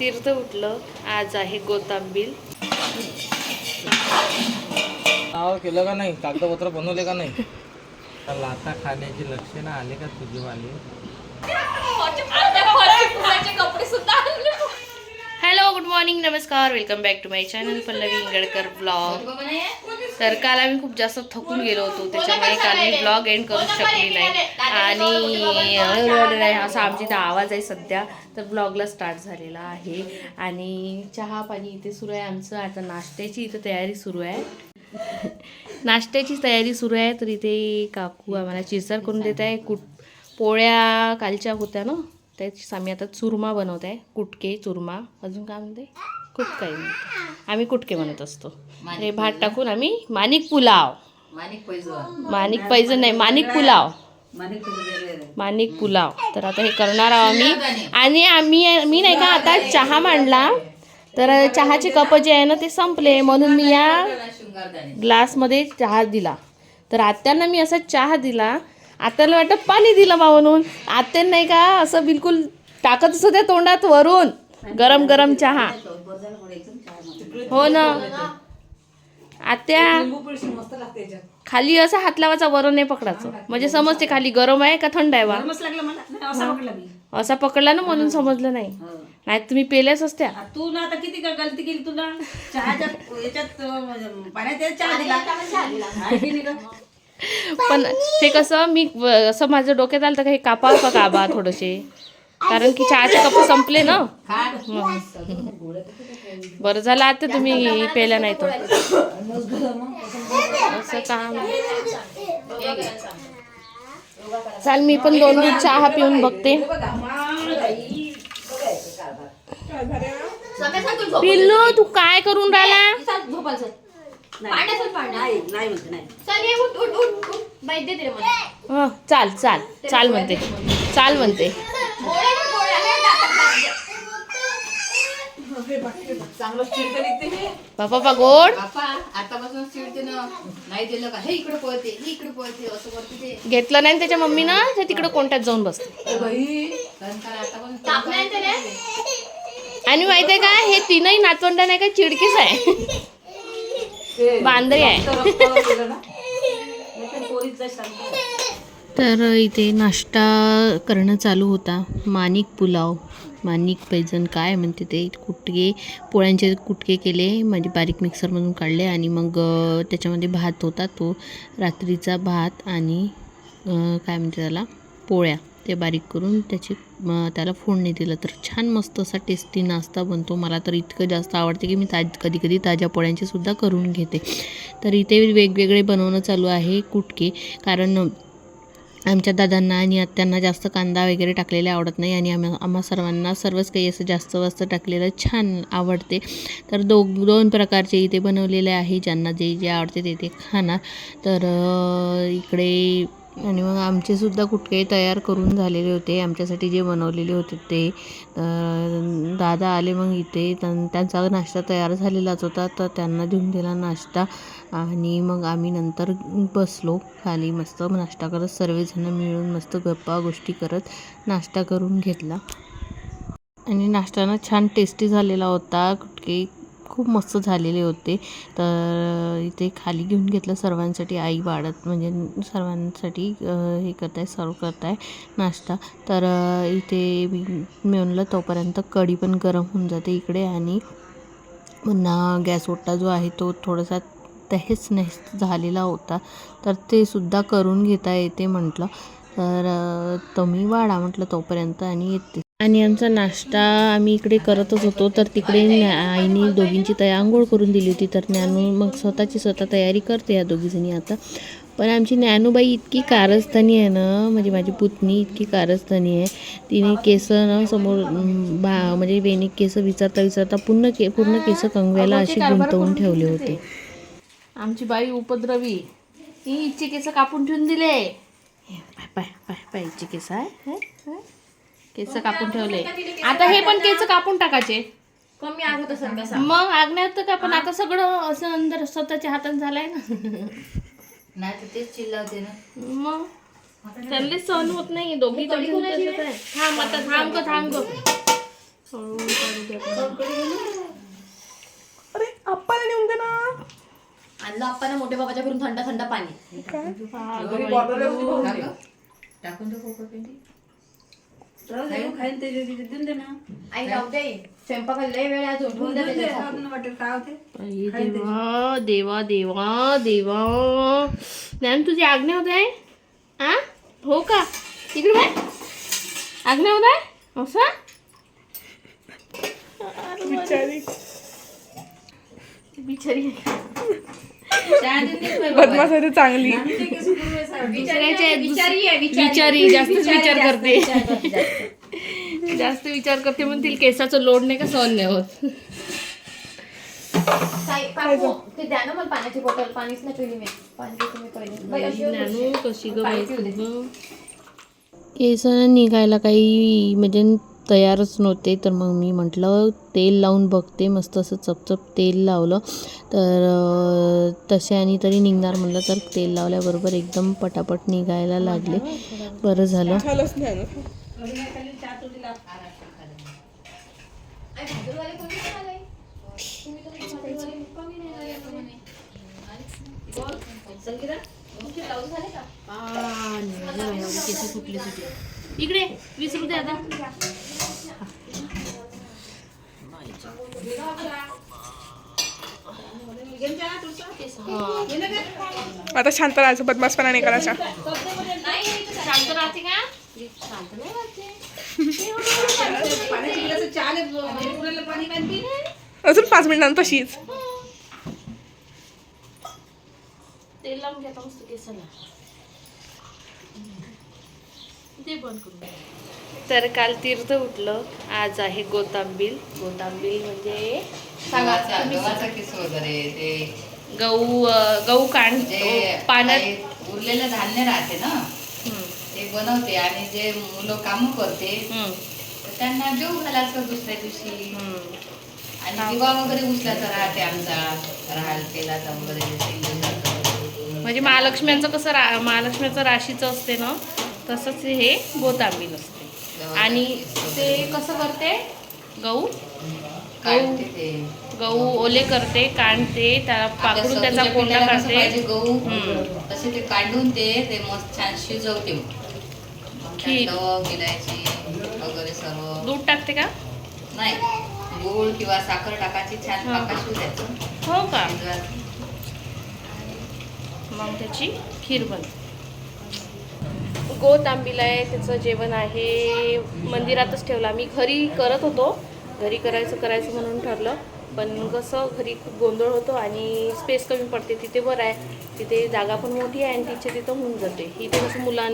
तीर्थ उठलं. आज आहे गोतांबील. नाव केलं का नाही? कागदपत्र बनवले का नाही? लाता खाण्याची लक्षणं आले का तुझे वाले हॅलो गुड मॉर्निंग नमस्कार welcome back to my channel Pallavi Ingadkar blog तर काल आम्ही खूप जास्त थकून गेलो होतो. त्याच्यामुळे काल मी ब्लॉग एंड करू शकली नाही. आणि असा आमची इथं आवाज आहे सध्या. तर ब्लॉगला स्टार्ट झालेला आहे. आणि चहा पाणी इथे सुरू आहे आमचं. आता नाश्त्याची इथं तयारी सुरू आहे. नाश्त्याची तयारी सुरू आहे. तर इथे काकू आम्हाला चिरसर करून देत आहे. कुट पोळ्या कालच्या होत्या ना? त्याची आम्ही आता चुरमा बनवत आहे. कुटके चुरमा. अजून काय म्हणते? कुटकाई म्हणते. आम्ही कुटके म्हणत असतो. हे भात टाकून आम्ही माणिक पुलाव. माणिक पैजण. नाही माणिक पुलाव. माणिक पुलाव. तर आता हे करणार आहोत आम्ही. आणि आम्ही मी नाही का आता चहा मांडला. तर चहाचे कप जे आहे ना ते संपले. म्हणून मी या ग्लासमध्ये चहा दिला. तर आत्यांना मी असा चहा दिला. आत्याला वाटतं पाणी दिलं बा म्हणून. आत्यान नाही का असं बिलकुल टाकतच होत्या तोंडात वरून. गरम गरम चहा. हो ना. आत्या खाली असा हात लावायचा वरून नाही पकडायचं. म्हणजे समजते खाली गरम आहे का थंड आहे बा? मस्त लागलं मला. नाही, असं म्हटलं मी. असा पकडला ना म्हणून समजलं नाही. हो. नाही तुम्ही पेल्याच असत्या. तू ना आता किती गलती केली तुला चहाच्या याच्यात पाण्यात चहा गं? पण ते कसं मी व- असं माझं डोक्यात आलं तर का हे कापावं का काबा थोडेसे? कारण की चहाचे कप संपले ना. बरं झालं आता तुम्ही पेल्या नाही तर असं काम चाल मी पण दोन दूध चहा पिऊन बघते. पिल्लू तू काय करून राहिला? नाही नाही म्हणते नाही हं, चाल चाल. चाल म्हणते. चाल म्हणते. चांगलं चिडकं निघते हे. बाबा बा गोड. बापा आतापासून चिडते ना. नाही दिलं का? हे इकडे पळते हे इकडे पळते असं करते ते. घेतलं नाही त्याच्या मम्मीनं ते तिकडे कोणत्यात जाऊन बसते. बाई कारण आणि माहितीये का हे तीनही नातवंड नाही का चिडकीच आहे. ते बांधरी आहे. रक्त केलं ना? नाही तर इथे नाश्ता करणं चालू होता. माणिक पुलाव. मानिक पैजण काय म्हणते ते? कुटके पोळ्यांचे कुटके केले म्हणजे बारीक मिक्सरमधून काढले आणि मग त्याच्यामध्ये भात होता तो रात्रीचा भात आणि काय म्हणते त्याला? पोळ्या ते बारीक करून त्याची त्याला फोडणी दिलं. तर छान मस्त असा टेस्टी नाश्ता बनतो. मला तर इतकं जास्त आवडते की मी ताज कधी कधी ताज्या पोळ्यांचे सुद्धा करून घेते. तर इथे वेगवेगळे बनवणं चालू आहे कुटके. कारण आमच्या दादांना आणि आत्यांना जास्त कांदा वगैरे टाकलेले आवडत नाही आणि आम्हा आम्हा सर्वांना सर्वच काही असं जास्त वास्त टाकलेलं छान आवडते. तर दो दोन प्रकारचे इथे बनवलेले आहे ज्यांना जे जे आवडते ते ते खाणार. तर इकडे आणि मग आमचेसुद्धा कुटके तयार करून झालेले होते. आमच्यासाठी जे बनवलेले होते ते. दादा आले मग इथे. त्यां- त्यांचा नाश्ता तयार झालेलाच होता. तर त्यांना देऊन दिला नाश्ता. आणि मग आम्ही नंतर बसलो. खाली मस्त नाश्ता करत सर्वजण मिळून मस्त गप्पा गोष्टी करत नाश्ता करून घेतला. आणि नाश्ताना छान टेस्टी झालेला होता. कुटके खूप मस्त झालेले होते. तर इथे खाली घेऊन घेतलं सर्वांसाठी. आई वाढत म्हणजे सर्वांसाठी हे हे करताय सर्व करताय नाश्ता. तर इथे मी म्हणलं तोपर्यंत कढी पण गरम होऊन जाते इकडे आणि पुन्हा गॅस ओटा जो आहे तो थोडासा तहेच नहेच झालेला होता. तर ते सुद्धा करून घेता येते म्हटलं. तर तुम्ही वाढा म्हटलं तोपर्यंत आणि येते. आणि आमचा नाश्ता आम्ही इकडे करतच होतो. तर तिकडे न्या- आईने दोघींची तया आंघोळ करून दिली होती. तर ज्ञानू मग स्वतःची स्वतः तयारी करते या दोघीजणी आता. पण आमची ज्ञानूबाई इतकी कारस्थानी आहे ना म्हणजे माझी पुतणी इतकी कारस्थानी आहे. तिने केस ना समोर बा म्हणजे वेणी केस विचारता विचारता पूर्ण के पूर्ण केस कंगव्याला अशी गुंतवून ठेवले होते? आमची बाई उपद्रवी. ही इच्छे केस कापून ठेवून दिले. पाय पाय पाय पाय इच्छे केस आहे? केस कापून ठेवले. आता हे पण केस कापून टाकायचे. कमी आगत असेल कसा मग आज्ञात का पण आता सगळं असं अंदर स्वतःच्या हातात झालंय ना. नाही तर तेच चिल्लावते ना. मग? त्यांना सहन होत नाही. दोघी तरी थांब आता थांब ग थांब अरे आप्पाला नेऊन दे ना. आणलं आपण मोठ्या बाबाच्या घरून थंड थंड पाणी. टाकून दे खोकं खाईन ते देऊन दे ना. आई राहू दे. स्वयंपाकाला लय वेळ आहे अजून ठेवून दे आपण वाटेल काय होते? अरे देवा देवा देवा देवा. ज्ञान तुझी आज्ञा होत आहे? आ? हो का? तिकडे बाय आज्ञा होत आहे? असं? बिचारी. बिचारी. बदमाश आहे चांगली. विचारी आहे विचारी बिचारी जास्तच विचार करते. जास्त. विचार करते म्हणून तिला केसाचं लोड नाही का सहन नाही होत? केस निघायला काही म्हणजे तयारच नव्हते. तर मग मी म्हटलं तेल लावून बघते. मस्त असं चपचप तेल लावलं. तर तसे आणि तरी निघणार म्हणलं तर तेल लावल्याबरोबर एकदम पटापट निघायला लागले. बरं झालं. झालंच नाही ना. आई, भाजूरवाले कोणी नाही आले? तुम्ही तर भाजूरवाले मुक्कामी नाही आले आता म्हणे. बोल, संगीता, तुमचे ब्लाऊज झाले का? केस सुटले सुटले इकडे विसरू दे आता आता शांत राहायचं बदमाशपणा नाही करायचा. अजून पाच मिनिटांनी तशीच. तर काल तीर्थ उठलं आज आहे गोतांबील. गोतांबील म्हणजे गहू गहू काढ पाण्यात उरलेलं धान्य राहते ना ते बनवते आणि जे मुलं काम करते तर त्यांना जेव घालायचं दुसऱ्या दिवशी. आणि दिवा वगैरे उचलायचा राहते आमचा राहाल तेलाचा वगैरे. म्हणजे महालक्ष्म्यांचं कसं रा महालक्ष्म्याचं राशीचं असते ना तसंच हे गोतांबील असते. आणि ते कसं करते? गहू? ते. गहू ओले करते काढते त्याला पाकडून त्याचा कोंडा काढते गहू हम्म. तसे ते काढून ते ते मस्त छान शिजवते. इलायची वगैरे सर्व. दूध टाकते का? नाही. गूळ किंवा साखर टाकायची छान हा. पाका शिजायचं हो का? शिजवायचं. मग त्याची खीर बनते गोत आंबील आहे त्याचं जेवण आहे. मंदिरातच ठेवलं. आम्ही घरी करत होतो. घरी करायचं करायचं म्हणून ठरलं. पण कसं घरी खूप गोंधळ होतो आणि स्पेस कमी पडते. तिथे बरं आहे. तिथे जागा पण मोठी आहे आणि तिच्या तिथं होऊन जाते. इथे कसं मुलां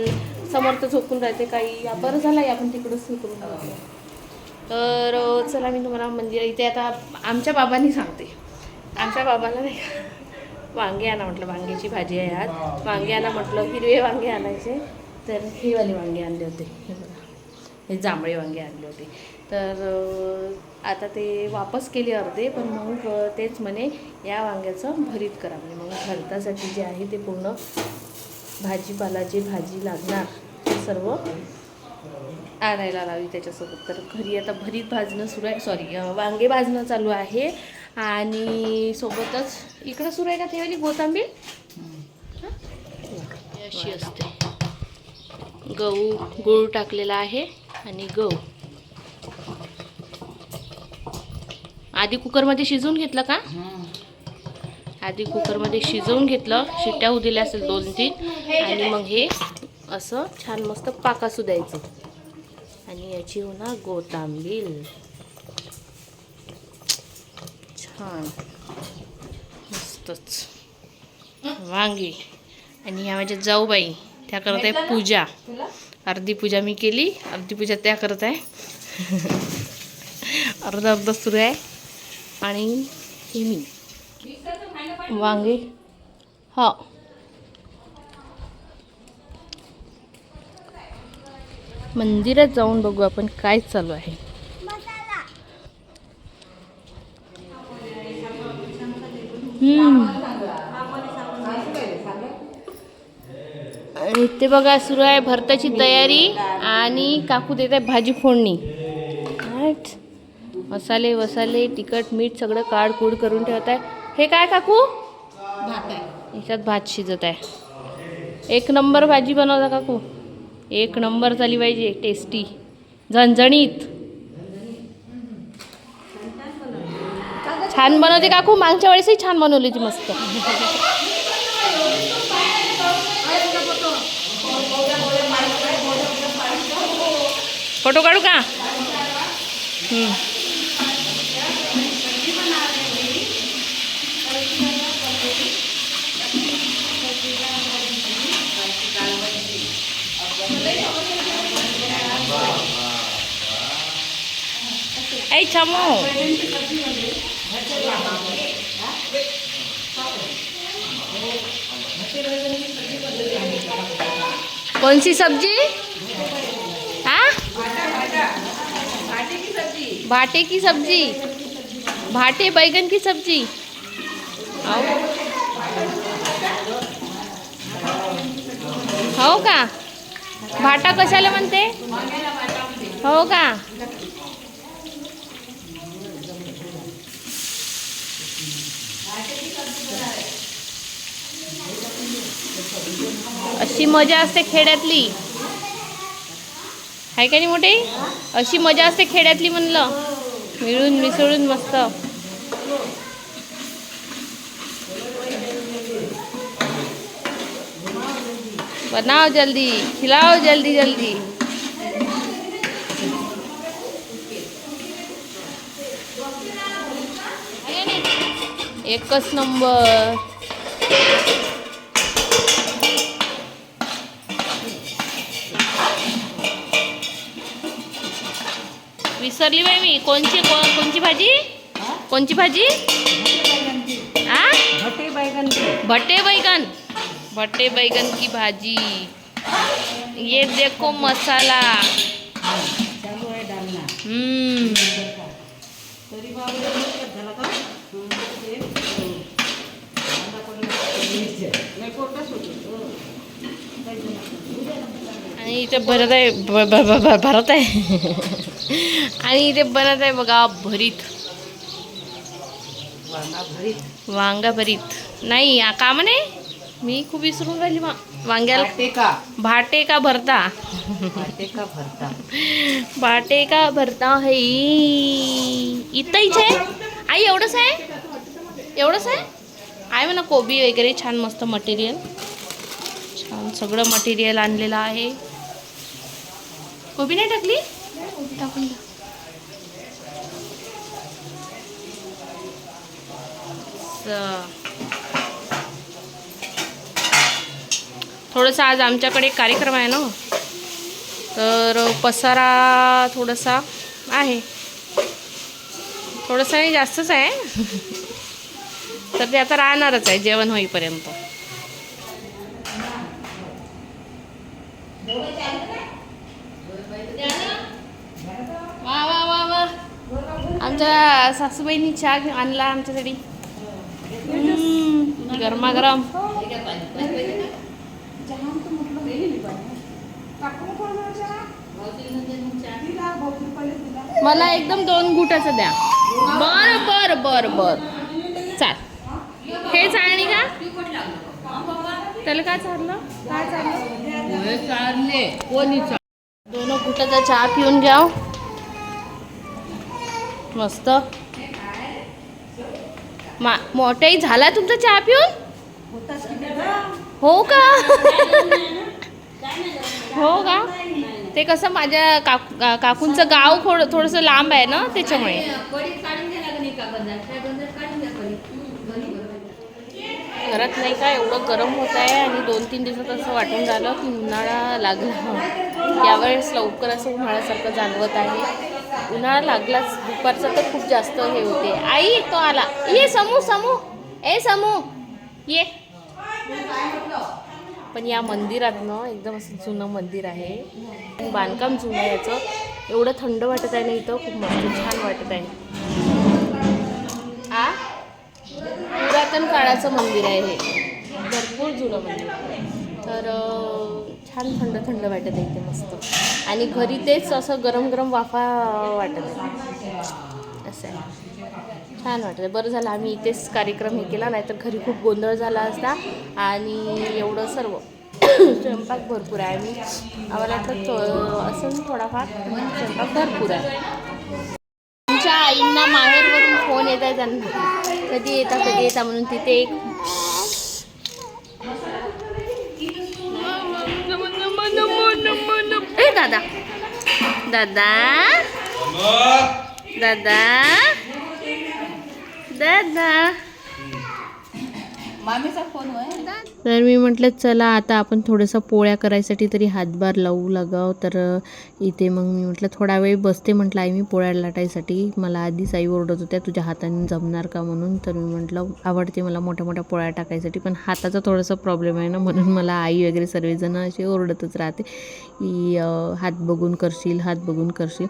समर्थ तर झोपून राहते. काही बरं झालं आहे आपण तिकडंच हे करून तर चला मी तुम्हाला मंदिर इथे आता आमच्या बाबांनी सांगते. आमच्या बाबांना नाही वांगे आणा म्हटलं. वांग्याची भाजी आहे आज. वांगे आणा म्हटलं. हिरवे वांगे आणायचे. तर हे वाले वांगे आणले होते. हे जांभळे वांगे आणले होते. तर आता ते वापस केले अर्धे पण मग तेच म्हणे या वांग्याचं भरीत करा. म्हणे मग भरतासाठी जे आहे ते पूर्ण भाजीपाला जे भाजी लागणार ते सर्व आणायला लावी त्याच्यासोबत. तर घरी आता भरीत भाजणं सुरू आहे. सॉरी वांगे भाजणं चालू आहे. आणि सोबतच इकडं सुरू आहे का ते वाली कोथंबीर अशी असते. गहू गूळ टाकलेला आहे आणि गहू. आधी कुकरमध्ये शिजवून घेतलं का? आधी कुकरमध्ये शिजवून घेतलं. शिट्ट्या होऊ दिल्या असेल दोन तीन. आणि मग हे असं छान मस्त पाकासू द्यायचं आणि याची होणार गोतांबील. छान. मस्तच. वांगी. आणि ह्या माझ्या जाऊबाई. त्या करत आहे पूजा. अर्धी पूजा मी केली. अर्धी पूजा त्या करत आहे. अर्धा अर्धा सुरू आहे. आणि हे मी. वांगे. हा. मंदिरात जाऊन बघू आपण काय चालू आहे. आणि ते बघा सुरू आहे भरताची तयारी आणि काकू देत आहे भाजी फोडणी. मसाले वसाले तिखट मीठ सगळं काढ कूड करून ठेवत आहे हे काय काकू? भात आहे. याच्यात भात शिजत आहे. एक नंबर भाजी बनवता काकू. एक नंबर झाली पाहिजे टेस्टी. झणझणीत. छान बनवते काकू. मागच्या वेळेसही छान बनवली होती मस्त. फोटो काढू का? ऐ छमो कौन सी सब्जी? हाँ? भाटे की सब्जी। भाटे बैगन की सब्जी। हो का? भाटा कशाला म्हणते? हो का? अशी मजा असते खेड्यातली. आहे का नाही मोठे? अशी मजा असते खेड्यातली म्हणलं. मिळून मिसळून मस्त. बनाओ जल्दी खिलाओ जल्दी जल्दी. एकच नंबर. विसरली बाई मी कोणची को, कोणची भाजी कोणची भाजी आ भटे बैगन भट्टे बैगन भट्टे बैगन की भाजी ये देखो मसाला चालू आहे डालना हम्म तरी बाबा झाला का नाही पोटच होतो आणि इथे भरत आहे भ- भ- भ- भ- भरत आहे आणि इथे बनत आहे बघा भरीत. वांगा भरीत. नाही आ- का म्हणे? मी खूप विसरून राहिली वांग्याला. भाटे का भरता. का भरता. बाटे का भरता है. इथंच आहे? आई एवढंच आहे? एवढंच आहे? आहे म्हणा कोबी वगैरे छान मस्त मटेरियल छान सगळं मटेरियल आणलेलं आहे. कोबी नाही टाकली? टाकून थोडंसं आज आमच्याकडे एक कार्यक्रम आहे ना? तर पसारा थोडासा आहे. थोडंसं नाही जास्तच आहे. तर ते आता राहणारच आहे जेवण होईपर्यंत. वा वा वा वा. आमच्या सासूबाईंनी चहा घेऊन आणला आमच्यासाठी. गरमागरम. मला एकदम दोन गुटाचं द्या. बर बर बर बर. चाल. हे चालणी का? त्याला काय चाललं? काय चाललं दोन गुटाचा चहा पिऊन घ्या मस्त. मा मोठ्याही झाला तुमचा चहा पिऊन? हो का? हो का? ते कसं माझ्या काकू काकूंचं गाव थोडं थोडंसं लांब आहे ना त्याच्यामुळे. घरात नाही का एवढं गरम होत आहे आणि दोन तीन दिवसात असं वाटून झालं की उन्हाळा लागला. यावेळेस लवकर असं उन्हाळ्यासारखं जाणवत आहे. उन्हाळा लागलाच दुपारचं तर खूप जास्त हे होते. आई तो आला. ये समू समू. ए समू. ये. पण या मंदिरात ना एकदम असं जुनं मंदिर आहे. बांधकाम जुनं याचं. एवढं थंड वाटत आहे ना इथं. खूप मस्त छान वाटत आहे. पुरातन काळाचं मंदिर आहे हे. भरपूर जुनं मंदिर आहे. तर छान थंड थंड वाटत आहे इथे मस्त. आणि घरी तेच असं गरम गरम वाफा वाटत आहे. असं आहे. छान वाटतं बरं झालं आम्ही इथेच कार्यक्रम हे केला नाहीतर घरी खूप गोंधळ झाला असता. आणि एवढं सर्व स्वयंपाक भरपूर आहे. आम्ही आम्हाला वाटलं तो असं थोडाफार स्वयंपाक भरपूर आहे. तुमच्या आईंना माहेरवरून फोन येत आहे त्यांना. कधी येता कधी येता म्हणून तिथे एक ए दादा दादा दादा दादा मामीचा फोन होय तर मी म्हटलं चला आता आपण थोडंसं पोळ्या करायसाठी तरी हातभार लावू लागाव. तर इथे मग मी म्हटलं थोडा वेळ बसते म्हटलं आई मी पोळ्या लाटायसाठी. मला आधीच आई ओरडत होत्या तुझ्या हाताने जमणार का? म्हणून. तर मी म्हटलं आवडते मला मोठ्या मोठ्या पोळ्या टाकायसाठी पण हाताचा थोडासा प्रॉब्लेम आहे ना म्हणून मला आई वगैरे सर्वजण असे ओरडतच राहते की हात बघून करशील हात बघून करशील.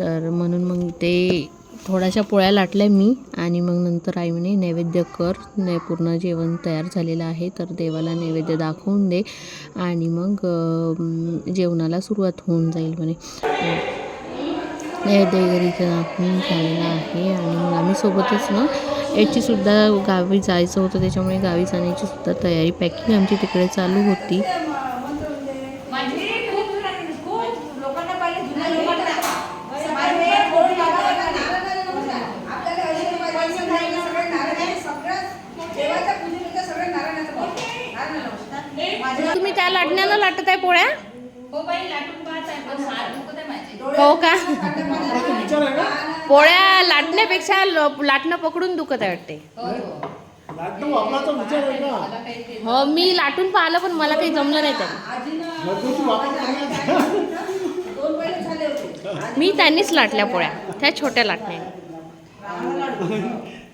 तर म्हणून मग ते थोड्याशा पोळ्या लाटल्या मी आणि मग नंतर आई म्हणे नैवेद्य कर नै पूर्ण जेवण तयार झालेलं आहे तर देवाला नैवेद्य दाखवून दे आणि मग जेवणाला सुरुवात होऊन जाईल म्हणे. नैवेद्य वगैरे दाखवून झालेलं आहे आणि मग आम्ही सोबतच ना याचीसुद्धा गावी जायचं होतं त्याच्यामुळे गावी जाण्याची सुद्धा तयारी पॅकिंग आमची तिकडे चालू होती. तुम्ही त्या लाटण्याला लाटत आहे पोळ्या? हो बाई लाटून पाहत आहे. पण हात दुखत आहे माझे. हो का? पोळ्या लाटण्यापेक्षा ल- लाटणं पकडून दुखत आहे वाटते. हो हो. हो मी लाटून पाहिलं पण मला काही जमलं नाही करण्याचा मी त्यांनीच लाटल्या पोळ्या त्या छोट्या लाटण्या.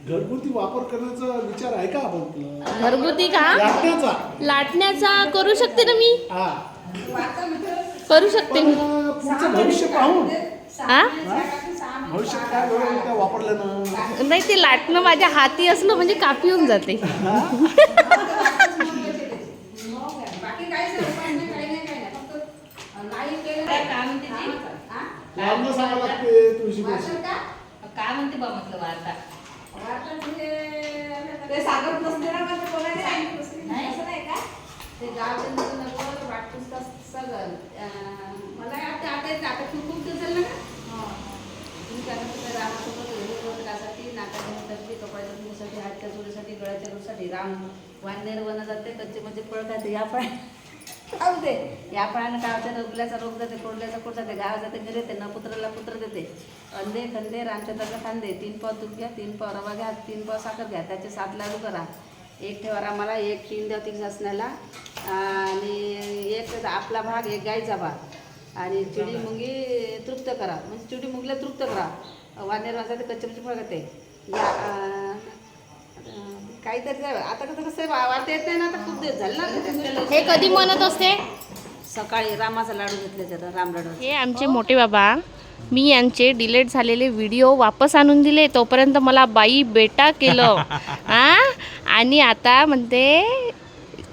घरगुती वापर करण्याचा विचार आहे का आपण? घरगुती का? लाटण्याचा. लाटण्याचा करू शकते ना मी? हा. करू शकते पण मी अं, पुढचं भविष्य पाहून. हा? भविष्यात काय त्या वापरल्यानं नाही ते लाटणं माझ्या हाती असलं म्हणजे कापी होऊन जाते. सांगावं लागते तुळशी काय म्हणते बा म्हटलं वार्ता? ते सांगत नसते ना पण ते कोणाला सांगितलं नसते. असं नाही का? ते गावचे नको वाटपूस का सगळं मला आता आता आता खूप दिवस ना? हे. कपड्याच्या मुलीसाठी गळ्याच्या राम वानेर वन जाते कच्चे म्हणजे फळ खाते या फळ खाऊ दे. या फळानं काय होतं रोगल्याचा रोग जाते कोरल्याचा कोर जाते गाव जाते घरी येते न पुत्राला पुत्र देते. अंधे खंदे रामचंद्राला खांदे तीन पाव दूध घ्या तीन पाव रवा घ्या तीन पाव साखर घ्या त्याचे सात लाडू करा. एक ठेवा रामाला एक तीन द्या तीन असण्याला आणि एक आपला भाग एक गाईचा भाग. आणि चिडी मुंगी तृप्त करा. म्हणजे चिडी मुंगीला तृप्त करा. वानेर वाजता ते कच्चे म्हणजे फळ खाते. या काहीतरी जाय- आता कसं कसं वा- वाटता येत नाही ना आता खूप दिवस झाले ना. हे कधी म्हणत असते? सकाळी रामाचा लाडू घेतले राम लाडू. हे आमचे मोठे बाबा. मी यांचे डिलीट झालेले व्हिडिओ वापस आणून दिले. तोपर्यंत मला बाई बेटा केलं. आ? आणि आता म्हणते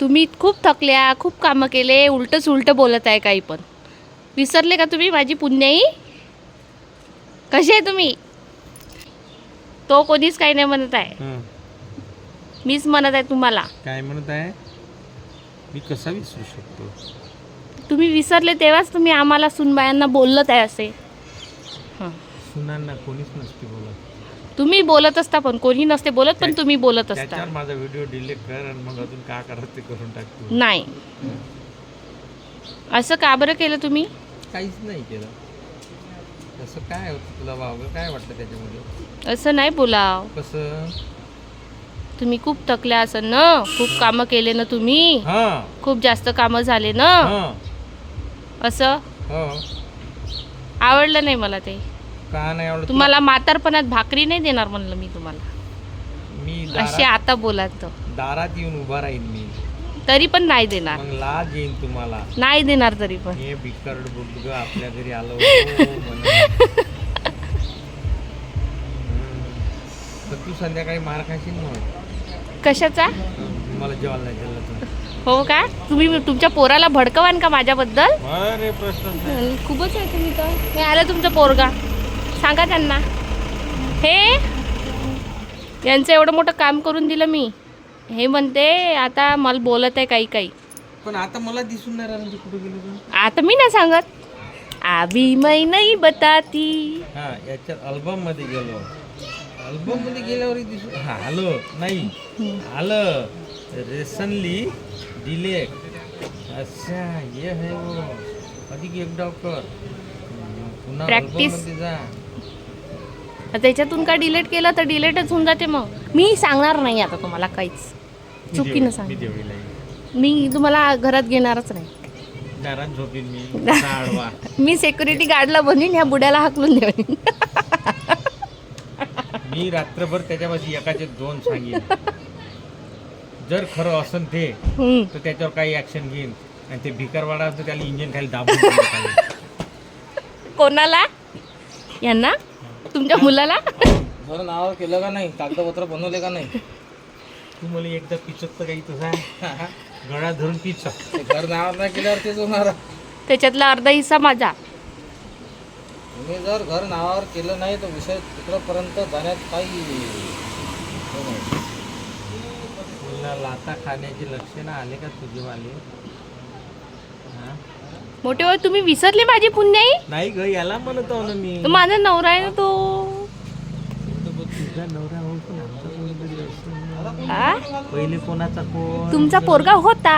तुम्ही खूप थकल्या खूप कामं केले उलटंच उलटं बोलत आहे काही पण. विसरले का तुम्ही माझी पुण्याई? कशी आहे तुम्ही? तो कोणीच काही नाही म्हणत आहे. मीच म्हणत आहे तुम्हाला. काय म्हणत आहे? मी कसा विसरू शकतो? तुम्ही विसरले तेव्हाच तुम्ही आम्हाला सुनबायांना बोलत आहे असे. सुनांना कोणीच नसते बोलत. तुम्ही बोलत असता पण कोणी नसते बोलत पण तुम्ही बोलत असता. त्याच्यावर माझा व्हिडिओ डिलीट कर आणि मग अजून का करत ते करून टाकतो. नाही. असं का बरं केलं तुम्ही? काहीच नाही केलं. तसं काय होतं तुला? वावगं काय वाटलं त्याच्यामध्ये? असं नाही बोलाव. कसं? तुम्ही खूप थकल्या असन ना? खूप कामं केले ना तुम्ही? हा. खूप जास्त कामं झाले ना? हा. असं? हो. आवडलं नाही मला ते. का नाही आवडत तुम्हाला म्हातारपणात भाकरी नाही देणार म्हणलं मी तुम्हाला? मी असे दारात आता बोलात दारात येऊन उभा राहीन मी. तरी पण नाही देणार. मग लाज येईन तुम्हाला. नाही देणार तरी पण. हे बिकट बुडग आपल्या घरी आलं होतं म्हणून. हम्म. तर तू संध्याकाळी मार खाशील ना कशाचा? मला जेवायला नाही दिलं तर. हो का? तुम्ही तुमच्या पोराला भडकवान का माझ्याबद्दल? अरे प्रश्न खूपच आहे तुम्ही तर. मी आलं तुमचा पोरगा. सांगा त्यांना. हे? यांचं एवढं मोठं काम करून दिलं मी. हे म्हणते आता मला बोलत आहे काही काही. पण आता मला दिसून नाही राहिलं ते कुठे गेलो तू आता मी नाही सांगत. अभी मैं नाही बताती. हा याच्यात अल्बममध्ये गेलो. अल्बममध्ये गेल्यावर दिसून हा आलो. नाही. आलं. रिसनली डिलेट अच्छा ये है. वो अधिक एक डॉक्टर. पुन्हा Practice. जा. आता त्याच्यातून काय डिलीट केलं तर डिलीटच होऊन जाते मग. मी सांगणार नाही आता तुम्हाला काहीच. चुकीनं सांग मी देवळीला येईन. मी तुम्हाला घरात घेणारच नाही. दारात झोपीन मी. आडवा. मी सेक्युरिटी गार्डला बनवीन ह्या बुड्याला हाकलून देईन मी रात्रभर त्याच्यापाशी एकाचे दोन सांगेन. जर खरं असन ते. तर त्याच्यावर काही ऍक्शन घेईन. आणि ते भिकारवाडा तर त्याला इंजिन खाली दाबून. कोणाला? यांना? तुमच्या मुलाला? बरं नावावर केलं का नाही? कागदपत्र बनवले का नाही? तू मला एकदा पिचत तर काही तुझा? गळा धरून पिच. घर नावावर नाही केल्यावर तेच होणार. त्याच्यातला अर्धा हिस्सा माझा. तुम्ही जर घर नावावर केलं नाही तर विषय तिकडपर्यंत जाण्यात काही. तुला लाता खाण्याचे लक्षणं आले का तुझे वाले हा? मोठे भाऊ तुम्ही विसरले माझी पुण्याई? नाही ग याला म्हणतो ना मी. तो माझा नवरा आहे ना तो. तुझा नवरा हो पण आमचा कोणीतरी असेल. पहिले कोणाचा कोण? तुमचा पोरगा होता?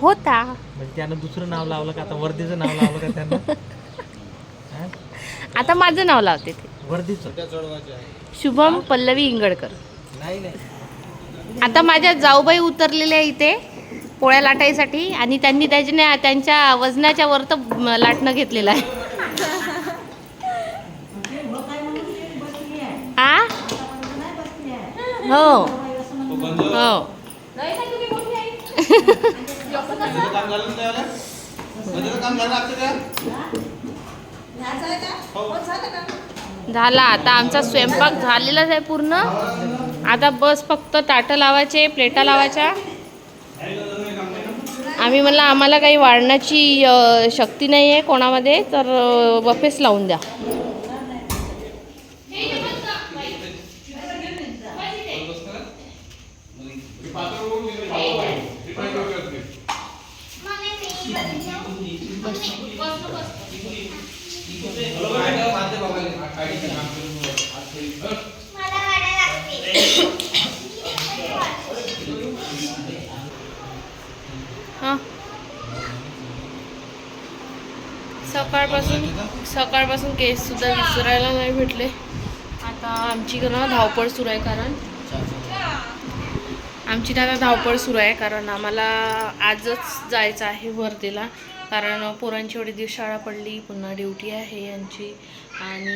होता. म्हणजे त्यानं दुसरं नाव लावलं का? आता वर्दीचं नाव लावलं का त्यानं? आता माझं नाव लावते ते. वर्दीचं. शुभम पल्लवी इंगडकर. नाही नाही. आता माझ्या जाऊबाई उतरलेल्या आहे इथे पोळ्या लाटायसाठी आणि त्यांनी त्याच्या त्यांच्या वजनाच्या वर तर लाटणं घेतलेलं आहे. आ? हो. हो. झाला आता आमचा स्वयंपाक झालेलाच आहे पूर्ण. आता बस फक्त ताटं लावायचे प्लेटा लावायच्या. आम्ही म्हणलं आम्हाला काही वाढण्याची शक्ती नाही आहे कोणामध्ये तर अ, बफेच लावून द्या हां सकाळपासून सकाळपासून केस सुद्धा विसरायला नाही भेटले. आता आमची ना धावपळ सुरू आहे कारण. आमची ना आता धावपळ सुरू आहे कारण आम्हाला आजच जायचं आहे वर्धेला. कारण पोरांची एवढी दिवस शाळा पडली पुन्हा ड्युटी आहे यांची. आणि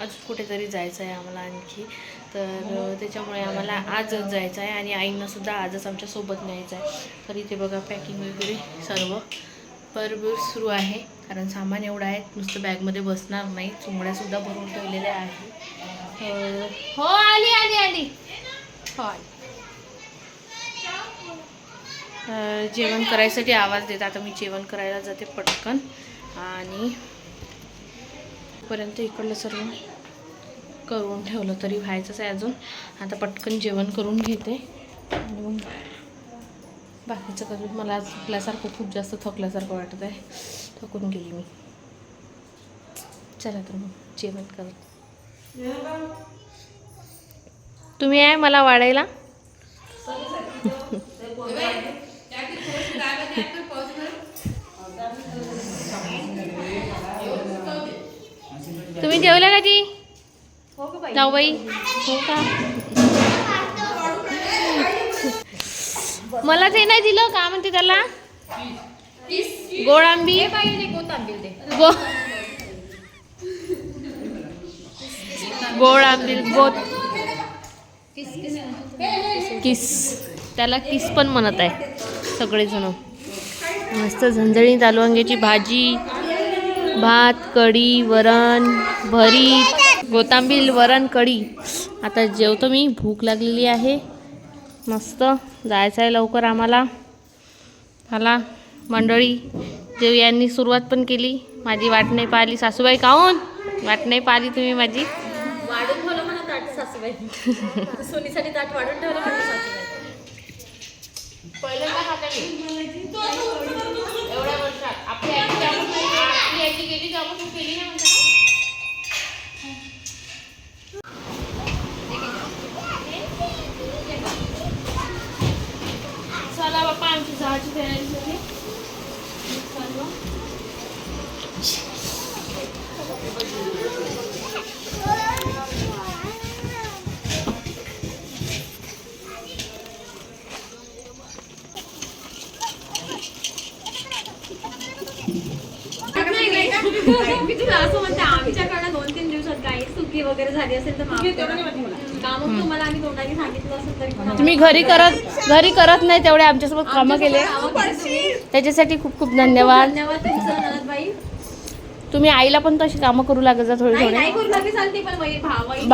अजून कुठेतरी जायचं आहे आम्हाला आणखी. तर त्याच्यामुळे आम्हाला आजच जायचं आहे आणि आईंनासुद्धा आजच आमच्यासोबत न्यायचं आहे. तर इथे बघा पॅकिंग वगैरे सर्व. बरोबर सुरू आहे. कारण सामान एवढं आहे नुसतं बॅगमध्ये बसणार नाही चुमड्यासुद्धा भरून ठेवलेल्या आहे हो आली आली आली. हो आली. जेवण करायसाठी आवाज देत आता मी जेवण करायला जाते पटकन. आणि पर्यंत इकडलं सर्व करून ठेवलं तरी व्हायचंच आहे अजून. आता पटकन जेवण करून घेते. आणि मग बाकीचं करून मला आज थकल्यासारखं खूप जास्त थकल्यासारखं वाटत आहे थकून गेली मी. चला तर मग जेवण कर. तुम्ही आहे मला वाढायला. तुम्ही जेवल्या का जी? जाऊ बाई हो का? मला ते नाही दिलं का? म्हणते त्याला. गोड आंबी गो गोड किस. त्याला किस पण म्हणत आहे सगळेजण. मस्त झणझणीत आलू वांग्याची भाजी भात कढी वरण भरीत कोथिंबीर वरण कढी. आता जेवतो मी भूक लागलेली आहे. मस्त जायचं आहे लवकर आम्हाला. मला मंडळी देव यांनी सुरुवात पण केली. माझी वाट नाही पाहिली. सासूबाई काहून? वाट नाही पाहिली तुम्ही माझी. वाढून ठेवलं म्हणा ताट सासूबाई. सोनीसाठी ताट वाढून ठेवलं म्हणा सासूबाई. एवढ्या वर्षात. आपली आजी आपली आजी गेली केली नाही चला बाप्पा आमची चहाची तयारी. मी तुला असं म्हणते आमच्याकडे दोन तीन दिवसात काही सुकी वगैरे झाली असेल तर माफ करा. का मग तुम्हाला आम्ही तोंडाने सांगितलं असेल तरी तुम्ही घरी करत घरी करत नाही तेवढे आमच्यासोबत कामं केले. त्याच्यासाठी खूप खूप धन्यवाद. धन्यवाद तुमचं तुम्ही आईला पण तशी कामं करू लागत जा थोडे थोडे. नाही करू लागली चालते पण वही भाव म्हणजे.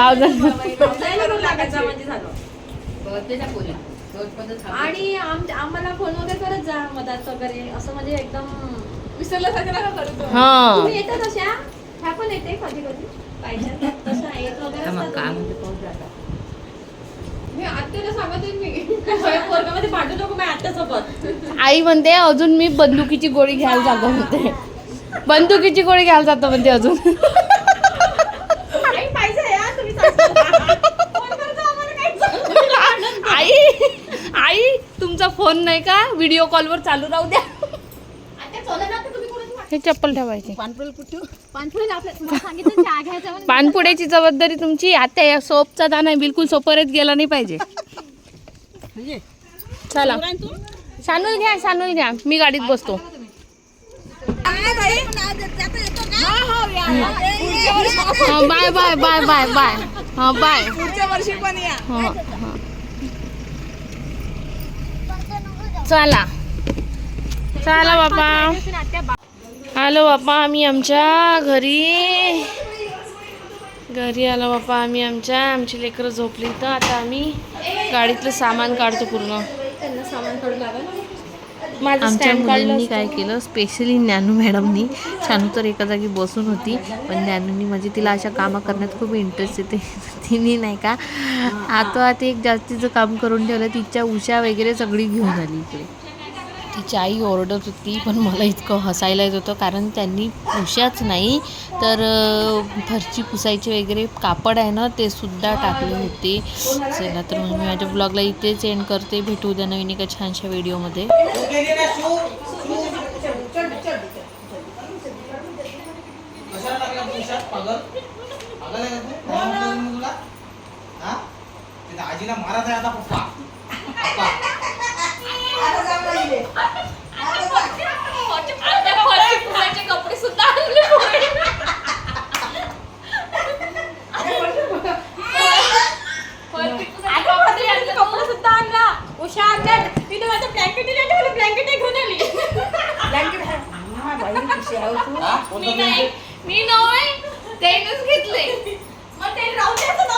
आणि आम- आम्हाला फोन वगैरे करत जा मदत वगैरे. असं म्हणजे एकदम तुम्ही. हा. तुम्ही येतात तशा? ह्या पण येते कधी कधी. पाहिजे येत वगैरे आई म्हणते अजून मी बंदुकीची गोळी घ्यायला जातो म्हणते बंदुकीची गोळी घ्यायला जातो म्हणते अजून. आई आई आई तुमचा फोन नाही का? व्हिडिओ कॉलवर चालू राहू द्या. हे चप्पल ठेवायची. पानपुड्याची जबाबदारी तुमची. आता या सोपचा दाना आहे, बिलकुल सोपरच गेला नाही पाहिजे. चला. शानूल घ्या शानूल घ्या. मी गाडीत बसतो. Bye bye bye bye bye हा बाय पुढच्या वर्षी पण या चला. चला बापा आलो बापा आम्ही आमच्या घरी. घरी आलो बापा आम्ही आमच्या. आमची लेकरं झोपली तर आता आम्ही गाडीतलं सामान काढतो पूर्ण. त्यांना सामान काढून लावा आमच्या मुलांनी काय केलं? स्पेशली ज्ञानू मॅडमनी. छानू तर एका जागी बसून होती. पण ज्ञानूनी म्हणजे तिला अशा कामं करण्यात खूप इंटरेस्ट येते. तिने नाही का आता आता एक जास्तीचं काम करून ठेवलं. तिच्या उशा वगैरे सगळी घेऊन आली इकडे. तिची आई ओरडत होती पण मला इतकं हसायला येत होतं कारण त्यांनी पुशाच नाही तर फरची पुसायचे वगैरे कापड आहे ना ते सुद्धा टाकले होते. चला तर मग मी माझ्या ब्लॉगला इथेच एंड करते. भेटू उद्या नवीन एका छानशा व्हिडिओमध्ये आजीला मारत आहे आता पप्पा कपडे सुद्धा आणले कपडे सुद्धा आणला. उषा आणल्या. तिने माझं ब्लँकेट दिलं ब्लँकेट घेऊन आली. हा? मी नाही. त्यानेच घेतले. मग ते राहू द्यायचं